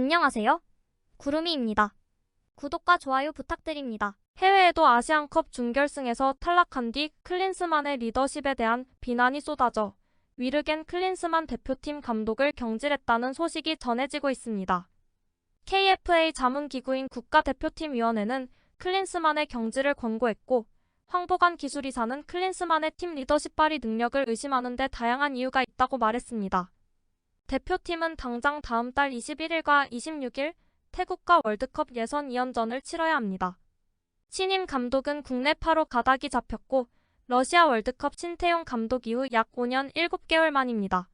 안녕하세요. 구름이입니다. 구독과 좋아요 부탁드립니다. 해외에도 아시안컵 준결승에서 탈락한 뒤 클린스만의 리더십에 대한 비난이 쏟아져 위르겐 클린스만 대표팀 감독을 경질했다는 소식이 전해지고 있습니다. KFA 자문기구인 국가대표팀 위원회는 클린스만의 경질을 권고했고 황보관 기술이사는 클린스만의 팀 리더십 발휘 능력을 의심하는 데 다양한 이유가 있다고 말했습니다. 대표팀은 당장 다음 달 21일과 26일 태국과 월드컵 예선 2연전을 치러야 합니다. 신임 감독은 국내 8호 가닥이 잡혔고 러시아 월드컵 신태용 감독 이후 약 5년 7개월 만입니다.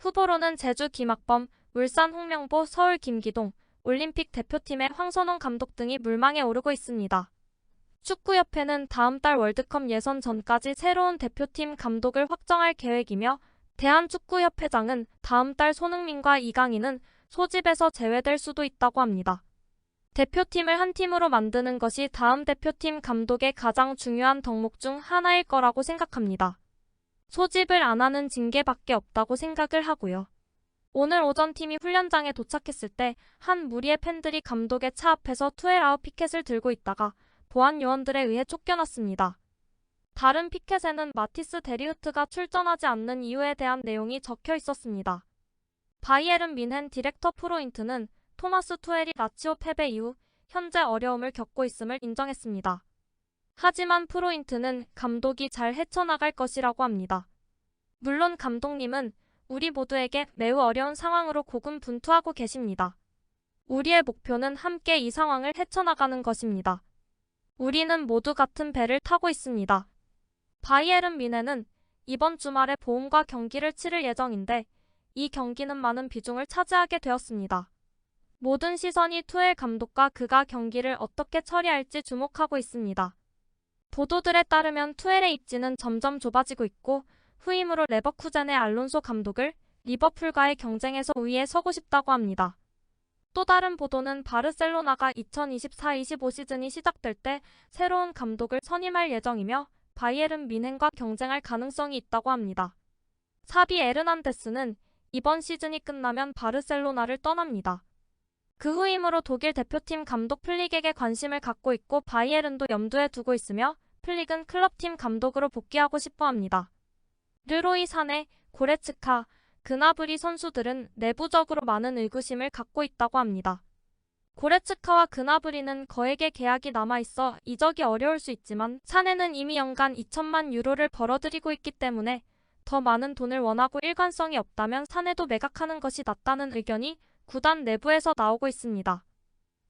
후보로는 제주 김학범, 울산 홍명보, 서울 김기동, 올림픽 대표팀의 황선홍 감독 등이 물망에 오르고 있습니다. 축구협회는 다음 달 월드컵 예선 전까지 새로운 대표팀 감독을 확정할 계획이며 대한축구협회장은 다음 달 손흥민과 이강인은 소집에서 제외될 수도 있다고 합니다. 대표팀을 한 팀으로 만드는 것이 다음 대표팀 감독의 가장 중요한 덕목 중 하나일 거라고 생각합니다. 소집을 안 하는 징계밖에 없다고 생각을 하고요. 오늘 오전 팀이 훈련장에 도착했을 때 한 무리의 팬들이 감독의 차 앞에서 투엘아웃 피켓을 들고 있다가 보안 요원들에 의해 쫓겨났습니다. 다른 피켓에는 마티스 데리흐트가 출전하지 않는 이유에 대한 내용이 적혀 있었습니다. 바이에른 민헨 디렉터 프로인트는 토마스 투엘이 라치오 패배 이후 현재 어려움을 겪고 있음을 인정했습니다. 하지만 프로인트는 감독이 잘 헤쳐나갈 것이라고 합니다. 물론 감독님은 우리 모두에게 매우 어려운 상황으로 고군분투하고 계십니다. 우리의 목표는 함께 이 상황을 헤쳐나가는 것입니다. 우리는 모두 같은 배를 타고 있습니다. 바이에른 미네는 이번 주말에 보험과 경기를 치를 예정인데 이 경기는 많은 비중을 차지하게 되었습니다. 모든 시선이 투엘 감독과 그가 경기를 어떻게 처리할지 주목하고 있습니다. 보도들에 따르면 투엘의 입지는 점점 좁아지고 있고 후임으로 레버쿠젠의 알론소 감독을 리버풀과의 경쟁에서 우위에 서고 싶다고 합니다. 또 다른 보도는 바르셀로나가 2024-25 시즌이 시작될 때 새로운 감독을 선임할 예정이며 바이에른 민헨과 경쟁할 가능성이 있다고 합니다. 사비 에르난데스는 이번 시즌이 끝나면 바르셀로나를 떠납니다. 그 후임으로 독일 대표팀 감독 플릭에게 관심을 갖고 있고 바이에른도 염두에 두고 있으며 플릭은 클럽팀 감독으로 복귀하고 싶어 합니다. 르로이 사네, 고레츠카, 그나브리 선수들은 내부적으로 많은 의구심을 갖고 있다고 합니다. 고레츠카와 그나브리는 거액의 계약이 남아있어 이적이 어려울 수 있지만 사내는 이미 연간 2천만 유로를 벌어들이고 있기 때문에 더 많은 돈을 원하고 일관성이 없다면 사내도 매각하는 것이 낫다는 의견이 구단 내부에서 나오고 있습니다.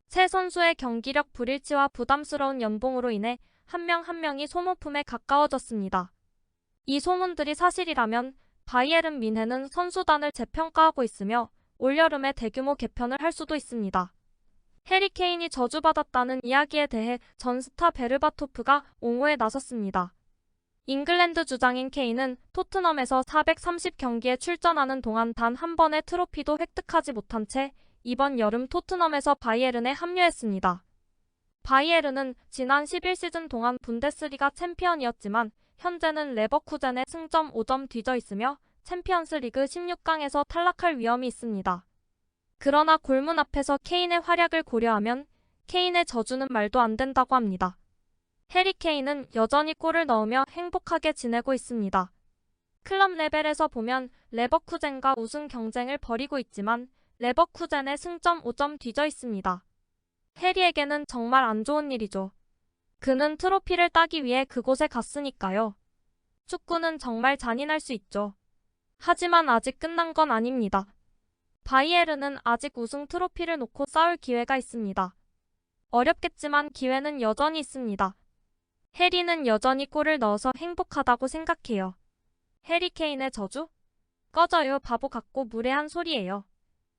새 선수의 경기력 불일치와 부담스러운 연봉으로 인해 한명한 명이 소모품에 가까워졌습니다. 이 소문들이 사실이라면 바이에른 민헨은 선수단을 재평가하고 있으며 올여름에 대규모 개편을 할 수도 있습니다. 해리 케인이 저주받았다는 이야기에 대해 전 스타 베르바토프가 옹호에 나섰습니다. 잉글랜드 주장인 케인은 토트넘에서 430경기에 출전하는 동안 단 한 번의 트로피도 획득하지 못한 채 이번 여름 토트넘에서 바이에른에 합류했습니다. 바이에른은 지난 11시즌 동안 분데스리가 챔피언이었지만 현재는 레버쿠젠의 승점 5점 뒤져 있으며 챔피언스 리그 16강에서 탈락할 위험이 있습니다. 그러나 골문 앞에서 케인의 활약을 고려하면 케인의 저주는 말도 안 된다고 합니다. 해리 케인은 여전히 골을 넣으며 행복하게 지내고 있습니다. 클럽 레벨에서 보면 레버쿠젠과 우승 경쟁을 벌이고 있지만 레버쿠젠의 승점 5점 뒤져 있습니다. 해리에게는 정말 안 좋은 일이죠. 그는 트로피를 따기 위해 그곳에 갔으니까요. 축구는 정말 잔인할 수 있죠. 하지만 아직 끝난 건 아닙니다. 바이에르는 아직 우승 트로피를 놓고 싸울 기회가 있습니다. 어렵겠지만 기회는 여전히 있습니다. 해리는 여전히 골을 넣어서 행복하다고 생각해요. 해리 케인의 저주? 꺼져요 바보 같고 무례한 소리예요.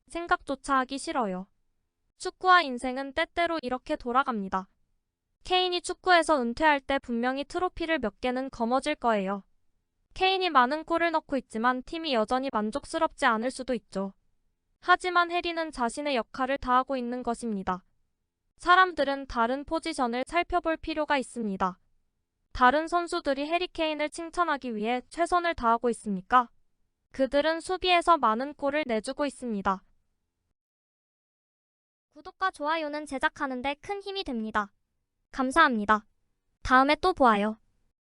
생각조차 하기 싫어요. 축구와 인생은 때때로 이렇게 돌아갑니다. 케인이 축구에서 은퇴할 때 분명히 트로피를 몇 개는 거머쥘 거예요. 케인이 많은 골을 넣고 있지만 팀이 여전히 만족스럽지 않을 수도 있죠. 하지만 해리는 자신의 역할을 다하고 있는 것입니다. 사람들은 다른 포지션을 살펴볼 필요가 있습니다. 다른 선수들이 해리케인을 칭찬하기 위해 최선을 다하고 있습니까? 그들은 수비에서 많은 골을 내주고 있습니다. 구독과 좋아요는 제작하는데 큰 힘이 됩니다. 감사합니다. 다음에 또 보아요.